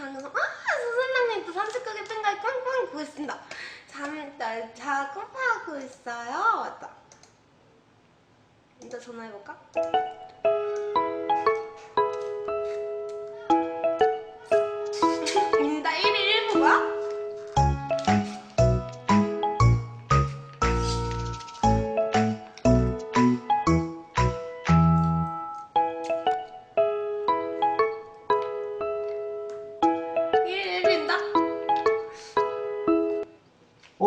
방송 아 수선장님 또 39개 팬가이 꽝꽝 보고 있습니다 잠날 작업하고 있어요 맞다 이제 전화해볼까? 인다 1일 1부가?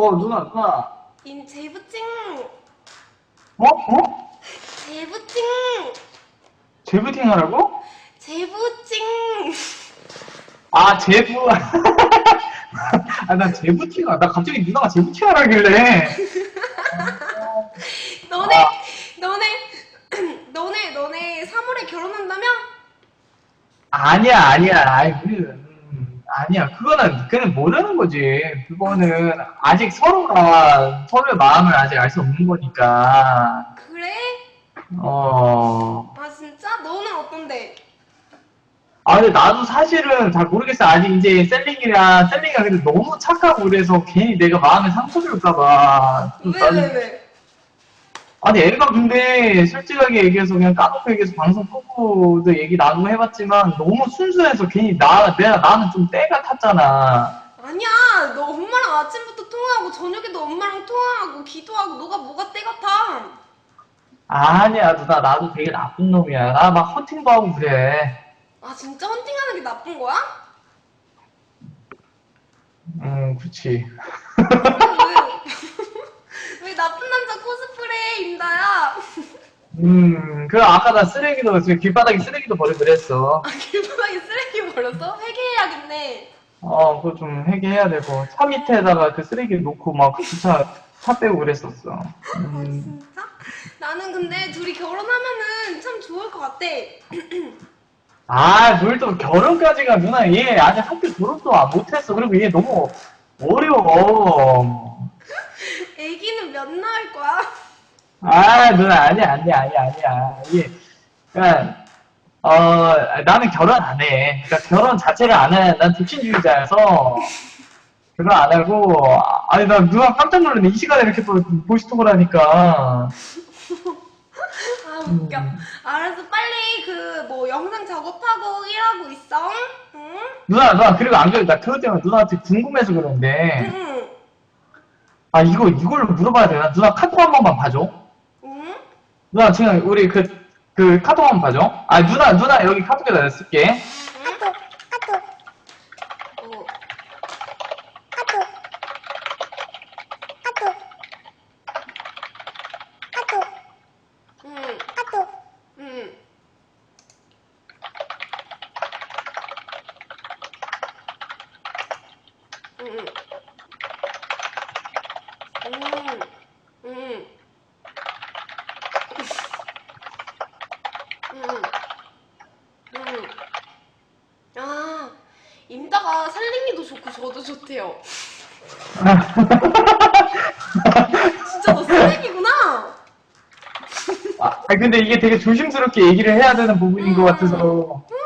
어 누나 누나 인 제부찡 어? 어? 제부찡 재부팅 하라고? 제부찡 아 재부 아난 재부팅 나 갑자기 누나가 재부팅 하라길래 너네 아. 너네 너네 너네 3월에 결혼한다며? 아니야 아니야 아이 그 음, 아니야 그거는 그는 모르는 거지 그거는 아직 서로가 서로의 마음을 아직 알 수 없는 거니까 그래? 어 아 진짜? 너는 어떤데? 아, 근데 나도 사실은 잘 모르겠어. 아직 이제 셀링이랑, 셀링이가 근데 너무 착하고 그래서 괜히 내가 마음에 상처 줄까봐. 좀왜왜 왜? 아니, 애가 근데 솔직하게 얘기해서 그냥 까놓고 얘기해서 방송 끄고도 얘기 나누고 해봤지만 너무 순수해서 괜히 나, 내가, 나는 좀 때가 탔잖아. 아니야 너 엄마랑 아침부터 통화하고 저녁에도 엄마랑 통화하고 기도하고 너가 뭐가 때 같아 아니야, 누나. 나도 되게 나쁜 놈이야. 나 막 헌팅도 하고 그래. 아 진짜 헌팅하는 게 나쁜 거야? 음, 그렇지. 왜, 왜 나쁜 남자 코스프레 임다야 음, 그 아까 나 쓰레기도, 지금 길바닥에 쓰레기도 버리고 그랬어. 아 길바닥에 쓰레기 버렸어? 회개해야겠네 어, 그거 좀 회개해야 되고, 차 밑에다가 그 쓰레기 놓고 막 주차, 차 빼고 그랬었어. 아 음, 진짜? 나는 근데 둘이 결혼하면은 참 좋을 것 같아 아, 뭘 또 결혼까지가 누나, 얘 아직 학교 졸업도 안 못했어. 그리고 얘 너무 어려워. 애기는 몇 나올 거야? 아, 누나, 아니야, 아니야, 아니야, 아니야. 얘, 그냥, 어, 나는 결혼 안 해. 그러니까 결혼 자체를 안 해. 난 독신주의자여서. 결혼 안 하고, 아니, 나 누나 깜짝 놀랐네. 이 시간에 이렇게 또 보이스톡을 하니까. 아 웃겨 알았어 빨리 그 뭐 영상 작업하고 일하고 있어 응? 누나, 누나, 그리고 안 그래. 나 그것 때문에 누나한테 궁금해서 그러는데. 응? 아, 이거, 이걸로 물어봐야 되나? 누나 카톡 한 번만 봐줘. 응? 누나, 지금 우리 그, 그 카톡 한 번 봐줘. 아, 누나, 누나, 여기 카톡에다 쓸게. 응? 어. 응. 응. 응. 응. 응. 응. 응. 아, 임다가 살림이도 좋대요. 진짜 너 쓰레기구나. 아, 근데 이게 되게 조심스럽게 얘기를 해야 되는 부분인 것 같아서. 헐,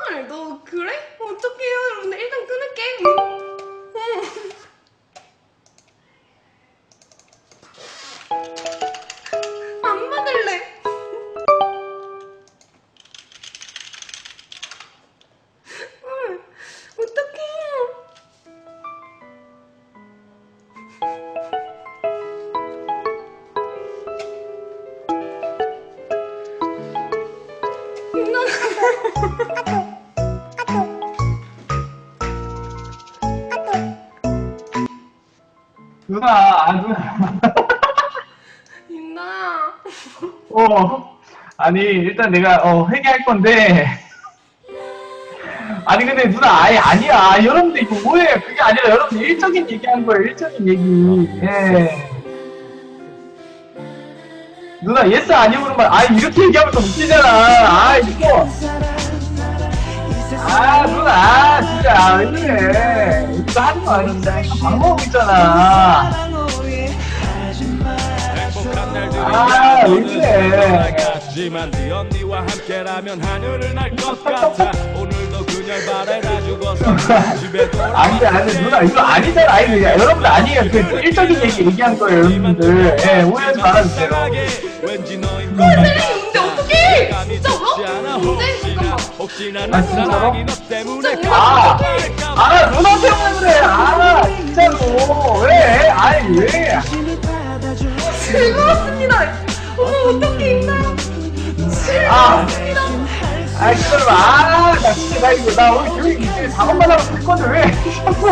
누나, 아, 누나. 임나. 어. 아니, 일단 내가, 어, 회개할 건데. 아니, 근데 누나, 아예 아니야. 여러분들 이거 뭐예요? 그게 아니라 여러분들 일적인 얘기 한 거예요. 일적인 얘기. 예. 누나, 예스 아니오는 말, 아, 이렇게 얘기하면 좀 웃기잖아. 아, 이거. 아, 누나, 아, 진짜, 왜 그래. 이거 하는 거 아닌데. 방법 있잖아. 아, 왜 그래. 아니, 아니, 누나, 이거 아니잖아. 아니, 그냥 여러분들 아니에요. 그 일적인 얘기 얘기한 거예요, 여러분들. 예, 오해하지 말아주세요. 근데 어떡해! 진짜로? 근데 잠깐만. 아, 진짜로? 진짜 아, 아, 누나 때문에 그래. 아, 진짜로. 왜? 아니, 왜? 즐거웠습니다. 어머 어떻게 있나요? 아. 즐거웠습니다. 아, 기다려봐. 아, 나 진짜, 나 이거, 나 오늘 교육 이제 작업만 하고 했거든. 왜? 자꾸.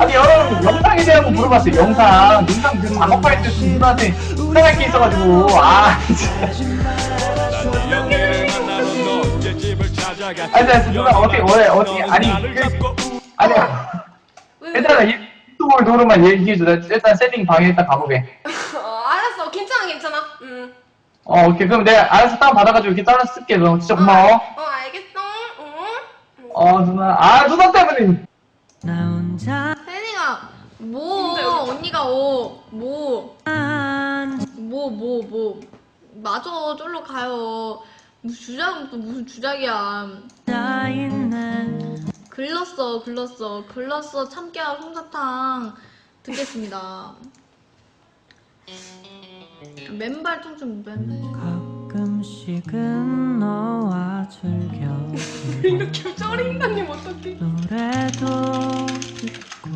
아니, 여러분, 영상에 대한 거 물어봤어요. 영상. 영상 그 작업할 때 누나한테 생각할 게 있어가지고. 아, 진짜. 아니, 아니, 누나, 어떻게, 왜, 어떻게, 아니, 그, 아니야. 왜, 일단, 유튜브 도로만 얘기해줘. 나 일단 세팅 방에 일단 가보게. 어, 알았어. 괜찮아, 괜찮아. 음. 어, 오케이. 그럼 내가 알아서 다운 받아가지고 이렇게 따라 쓸게. 너 진짜 고마워. 어, 알겠어. 응. 어, 누나. 아, 누나 때문에. 나 혼자 혜린아 뭐 언니가 어 뭐 뭐 뭐 뭐 맞아 쫄러 가요 무슨 주작 또 무슨 주작이야 앉아 있는 글렀어 글렀어 글렀어 참깨와 솜사탕 듣겠습니다 맨발 퉁퉁 맨발 가끔씩은 너와 즐겨 이렇게 쩌린다님 어떡해. 노래도 듣고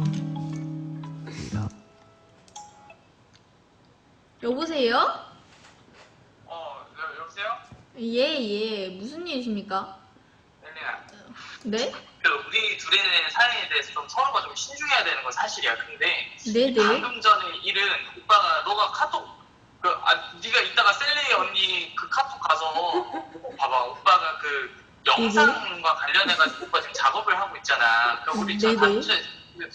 여보세요? 어, 여보세요? 예예 무슨 일이십니까? 넬리야. 네? 그 우리 둘의 사이에 대해서 좀 서로가 좀 신중해야 되는 건 사실이야. 근데 네네 방금 전에 일은 오빠가 너가 카톡 그 아, 네가 이따가 셀리 언니 그 카톡 가서 봐봐 오빠가 그 영상과 관련해가지고 오빠 지금 작업을 하고 있잖아. 그 우리 저 네네. 단추에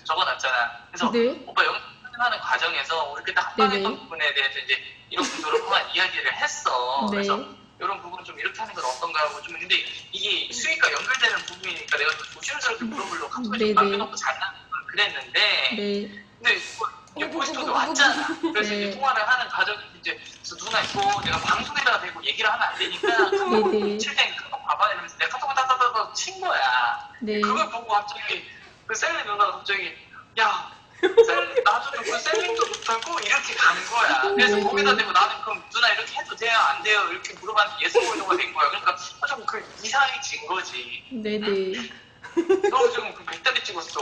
적어놨잖아. 그래서 네. 오빠 영상 하는 과정에서 우리 그때 합방했던 네네. 부분에 대해서 이제 이렇게 저렇게만 이야기를 했어. 그래서 네 이런 부분 좀 이렇게 하는 건 어떤가 하고 좀 근데 이게 수익과 연결되는 부분이니까 내가 좀 조심스럽게 물어보려고 카톡에 네네. 좀 남겨놓고 잘난 그랬는데 네. 근데 뭐 이제 보이스톡도 왔잖아 그래서 네. 이제 통화를 하는 과정이 이제 그래서 누나 이거 내가 방송에다가 대고 얘기를 하면 안 되니까 네네. 칠때 카톡 봐봐 이러면서 내가 카톡을 따다다다 친 거야 네. 그걸 보고 갑자기 그 셀리 누나가 갑자기 야 셀리 나도 그 셀링도 못하고 이렇게 가는 거야 그래서. 거기다 대고 나는 그럼 누나 이렇게 해도 돼요 안 돼요 이렇게 물어봤는데 예스 모이노가 된 거야 그러니까 좀 그 이상해진 거지 네네. 너 지금 그 백다리 찍었어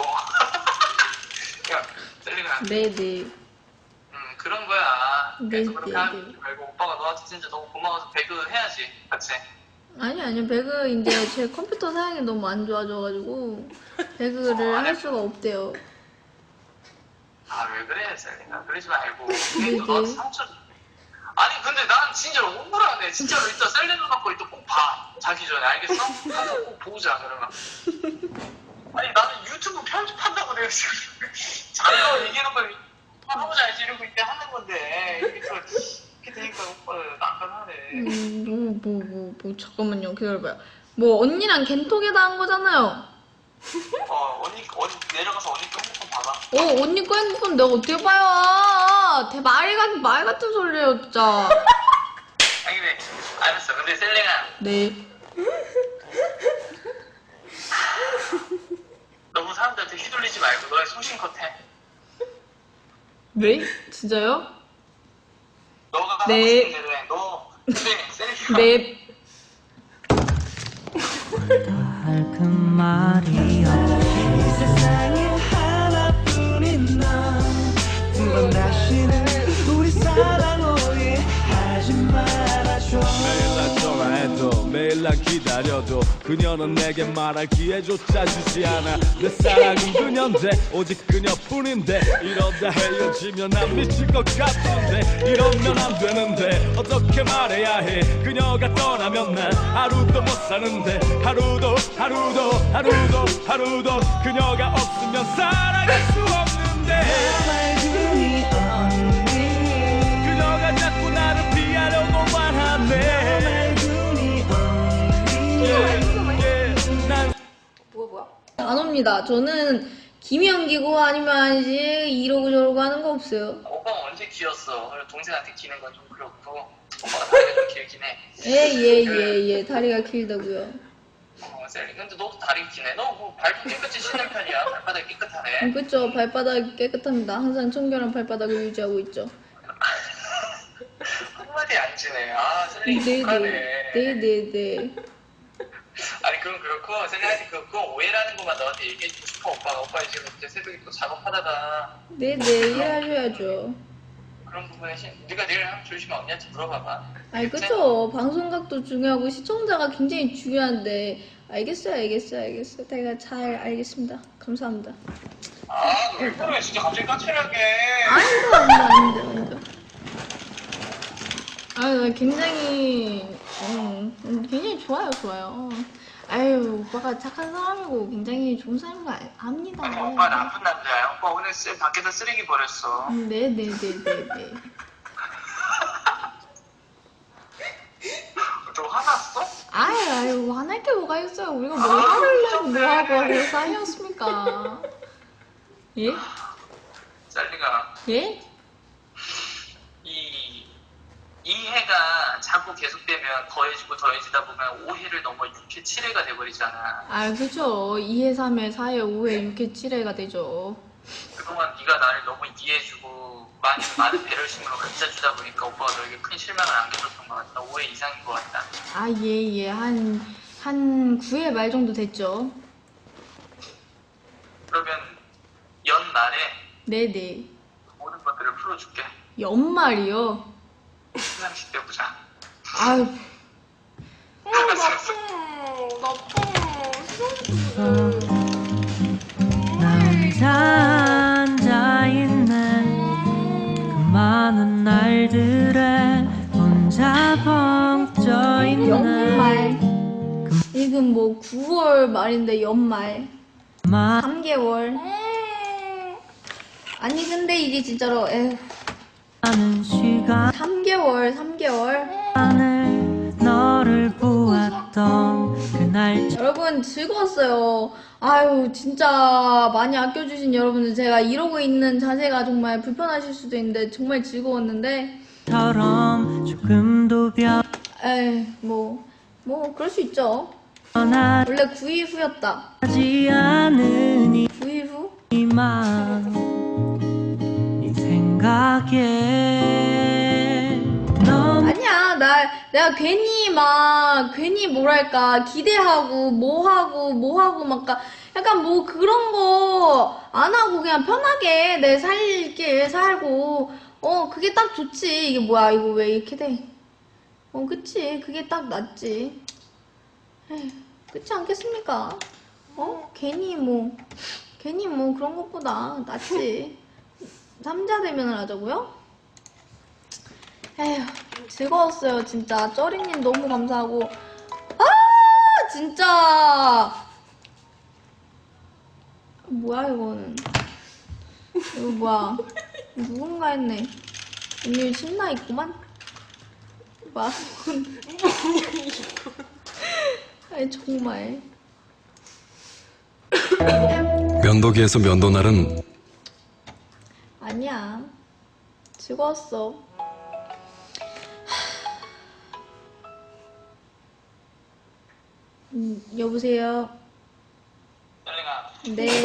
야 셀리가 네네. 음 그런 거야. 그래서 네, 그렇게 네, 하지. 네. 말고 오빠가 너한테 진짜 너무 고마워서 배그 해야지 같이. 아니 아니요 배그 이제 제 컴퓨터 사양이 너무 안 좋아져가지고 배그를 할 수가 없대요. 아 왜 그래 셀리가 그러지 말고. 네, 너 네. 상처 아니 근데 난 진짜로 억울하네. 진짜로 이따 셀리 누나 거 이따 꼭봐. 자기 전에. 알겠어? 가서 꼭 보자 그러면 아니 나는 유튜브 편집한다고 내가 지금 자기가 얘기하는 걸 하고자 알지 이러고 이때 하는 건데 이게 또 이렇게 되니까 오빠 난감하네 음, 뭐, 뭐, 뭐, 뭐, 잠깐만요. 기다려봐요. 뭐, 언니랑 겐톡에다 한 거잖아요. 어 언니 언니 내려가서 언니 거 핸드폰 봐봐 어, 언니 거 핸드폰 내가 어떻게 봐요? 대 말 같은, 말 같은 소리예요, 진짜. 아니 근데 알았어 근데 셀리가 네. 너무 휘둘리지 말고 너의 소신껏 해 네? 진짜요? 너가 네. 하고 싶은 대로 해. 너 근데 네. 할그 말이 없이 세상에 하나뿐인 넌넌 다시 날 기다려도 그녀는 내게 말할 기회조차 주지 않아. 내 사랑은 그녀인데 오직 그녀뿐인데. 이러다 헤어지면 난 미칠 것 같은데. 이러면 안 되는데. 어떻게 말해야 해? 그녀가 떠나면 난 하루도 못 사는데. 하루도 하루도 하루도 하루도 그녀가 없으면 살아갈 수 없는데 안 옵니다. 저는 김연기고 아니면 아니지 이러고 저러고 하는 거 없어요. 오빠가 언제 기었어 동생한테 기는 건 좀 그렇고 오빠가 다리가 좀 길긴 해 예, 예, 예, 예. 다리가 길다고요. 어. 근데 너도 다리 기네. 너 뭐 발도 깨끗이 씻는 편이야. 발바닥 깨끗하네. 그쵸 발바닥이 깨끗합니다. 항상 청결한 발바닥을 유지하고 있죠. 한마디 안 지네. 아, 셀리 네네. 네네네. 아니 그건 그렇고 그, 그거 오해라는 것만 너한테 얘기해주고 싶어. 오빠가 오빠 지금 이제 새벽에 또 작업하다가. 네네 일하셔야죠. 그런 부분에 신, 네가 내일 한번 조심히 언니한테 물어봐봐. 아니 그쵸. 방송각도 중요하고 시청자가 굉장히 중요한데. 알겠어요 알겠어요 알겠어요. 제가 잘 알겠습니다. 감사합니다. 아왜 그래? 진짜 갑자기 까칠하게. 아니다 아니다 아니다 아니다. 아유 굉장히 음, 음, 굉장히 좋아요 좋아요. 아유 오빠가 착한 사람이고 굉장히 좋은 사람인 거 알- 압니다. 아니 오빠 나쁜 남자야. 오빠 오늘 쓰, 밖에서 쓰레기 버렸어. 음, 네 네 네 네네. 좀 화났어? 아유 아유 화날 게 뭐가 있어요? 우리가 뭘 화를 내고 뭐 하고 하고 사이였습니까? 예? 셀리가. 예? 이 자꾸 계속되면 더해지고 더해지다 보면 5회를 넘어 6회 7회가 돼버리잖아. 아 그죠. 2회 3회 4회 5회 6회 7회가 되죠. 그동안 네가 나를 너무 이해해주고 많이 많은 배려심으로 감싸주다 보니까 오빠가 너에게 큰 실망을 안겨줬던 것 같다. 5회 이상인 것 같다. 아 예 예. 한 한 9회 말 정도 됐죠. 그러면 연말에 네네. 모든 것들을 풀어줄게. 연말이요? 시상식 때 보자 아유. 어, 나쁜, 나쁜. 앉아 있네 그 많은 날들에 혼자 벙쪄 있네 연말. 지금 뭐 9월 말인데 연말. 많은 3개월. 아니 근데 이게 진짜로 에휴. 시간을 3개월 3개월. 너를 보았던 그날 여러분 즐거웠어요. 아유 진짜 많이 아껴주신 여러분들 제가 이러고 있는 자세가 정말 불편하실 수도 있는데 정말 즐거웠는데 처럼 조금도 에이 뭐뭐 그럴 수 있죠. 원래 9일 후였다. 않으니 9일 후? 이만 네 생각에 내가 괜히 막 괜히 뭐랄까 기대하고 뭐하고 뭐하고 막 가- 약간 뭐 그런 거 안 하고 그냥 편하게 내 살길 살고. 어 그게 딱 좋지. 이게 뭐야 이거 왜 이렇게 돼 어 그치. 그게 딱 낫지. 에휴 그렇지 않겠습니까? 어? 괜히 뭐 괜히 뭐 그런 것보다 낫지. 삼자 대면을 하자고요? 에휴, 즐거웠어요, 진짜. 쩌리님 너무 감사하고. 아, 진짜. 뭐야, 이거는. 이거 뭐야. 누군가 했네. 오늘 신나 있구만. 뭐야, 이건. 아이, 정말. 면도기에서 면도날은 아니야. 즐거웠어. 음, 여보세요? 셀리가. 네.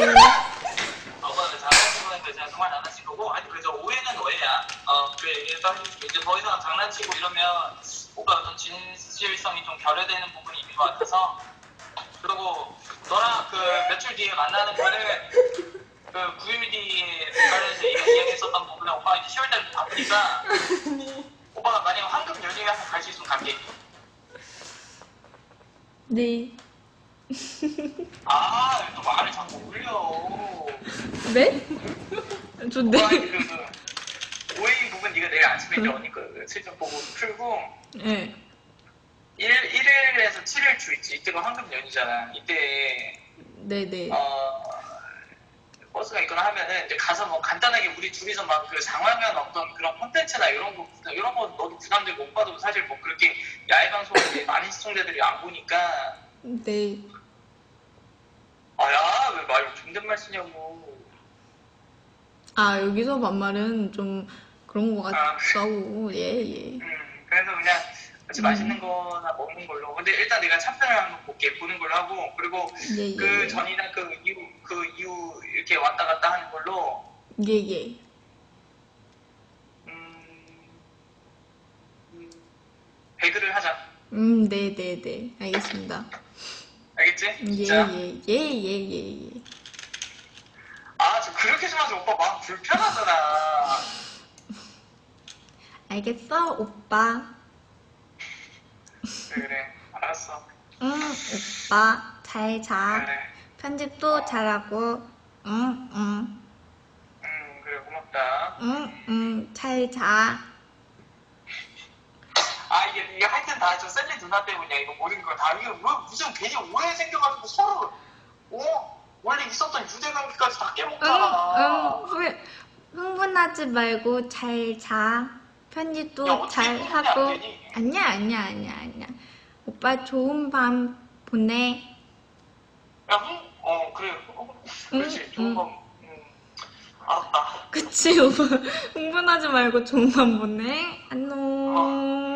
오빠는 장난치고 했는데 제가 정말 장난친 거고 아니 그저 오해는 오해야. 어그 얘기를 이제 더 이상 장난치고 이러면 오빠 어떤 진실성이 좀 결여되는 부분이 있는 것 같아서. 그리고 너랑 그 며칠 뒤에 만나는 거는 그 9일 뒤에 관련해서 이야기했었던 부분은 오빠가 이제 10월달에 바쁘니까 오빠가 만약에 황금 연휴에 한번 갈수 있으면 갈게 네. 아 또 말을 자꾸 올려 네? 저 오빠 그, 그 오해인 부분 네가 내일 아침에 이제 언니 그 실적 보고 풀고 네. 1, 1일에서 7일 주 있지. 이때가 황금 연휴잖아. 이때 네네. 어, 버스가 있거나 하면은 이제 가서 뭐 간단하게 우리 둘이서 막그 상황면 어떤 그런 콘텐츠나 이런 거 이런 거 너도 부담되고 오빠도 사실 뭐 그렇게 야외 방송을 많은 시청자들이 안 보니까 네. 아야 왜 말 존댓말 쓰냐고. 아, 여기서 반말은 좀 그런 것 같다고. 예, 예. 음 그래서 그냥 같이 맛있는 거나 먹는 걸로. 근데 일단 내가 참편을 한번 볼게 보는 걸로 하고 그리고 예, 예. 그 전이나 그 이후 그 이후 이렇게 왔다 갔다 하는 걸로 예, 예. 음, 음 배그를 하자. 음, 네, 네, 네. 알겠습니다. 알겠지? 예, 진짜? 예, 예, 예, 예, 예. 아, 저 그렇게 좀 하지 오빠 마음 불편하잖아. 알겠어, 오빠. 그래 그래 알았어. 응, 오빠. 잘 자. 그래. 편집도 잘하고. 응, 응. 음 그래 고맙다. 응, 응. 잘 자. 아 이게 이게 하여튼 다 저 셀리 누나 때문이야 이거 모든 거다 이게 뭐 무슨 괜히 오해 생겨가지고 서로 어 원래 있었던 유대 관계까지 다 응, 깨먹잖아. 응. 후- 흥분하지 말고 잘 자. 편집도 잘 흥분이 안 하고. 되니? 아니야, 아니야, 아니야, 아니야. 오빠 좋은 밤 보내. 야, 응? 어 그래. 어, 그렇지 응, 좋은 응. 거. 음, 알았다. 그치, 오빠. 흥분하지 말고 좋은 밤 보내. 안녕. 어, 어,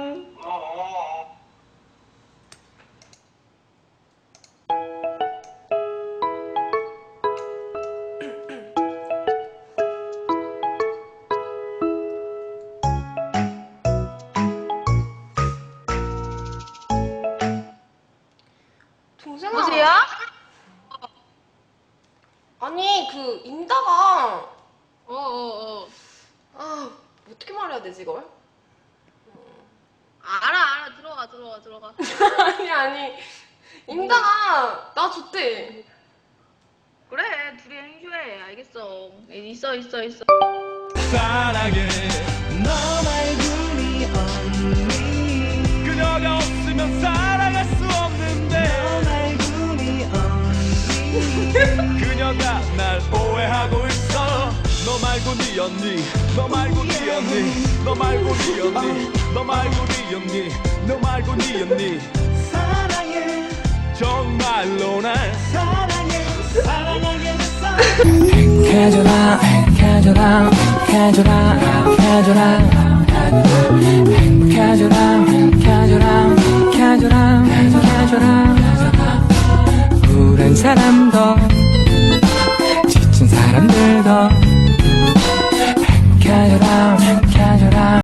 아니 그 인다가 어어어. 아 어떻게 말해야 되지 이걸? 알아, 알아. 들어가, 들어가, 들어가. 아니 아니 인다가 나 좋대. 그래, 둘이 행주해. 알겠어. 있어, 있어, 있어. 사랑해 너 말고니 없니 그녀가 없으면 살 그녀가 날 오해하고 있어. 너 말고 네 언니 너 말고 네 언니 너 말고 네 언니 너 말고 네 언니 너 말고 네 언니. 사랑해. 정말로 날 사랑해. 사랑하겠어. 행복해져라 행복해져라 행복해져라 행복해져라. 행복해져라 행복해져라 행복해져라 행복해져라. 우울한 사람도 들던 가져라 가져라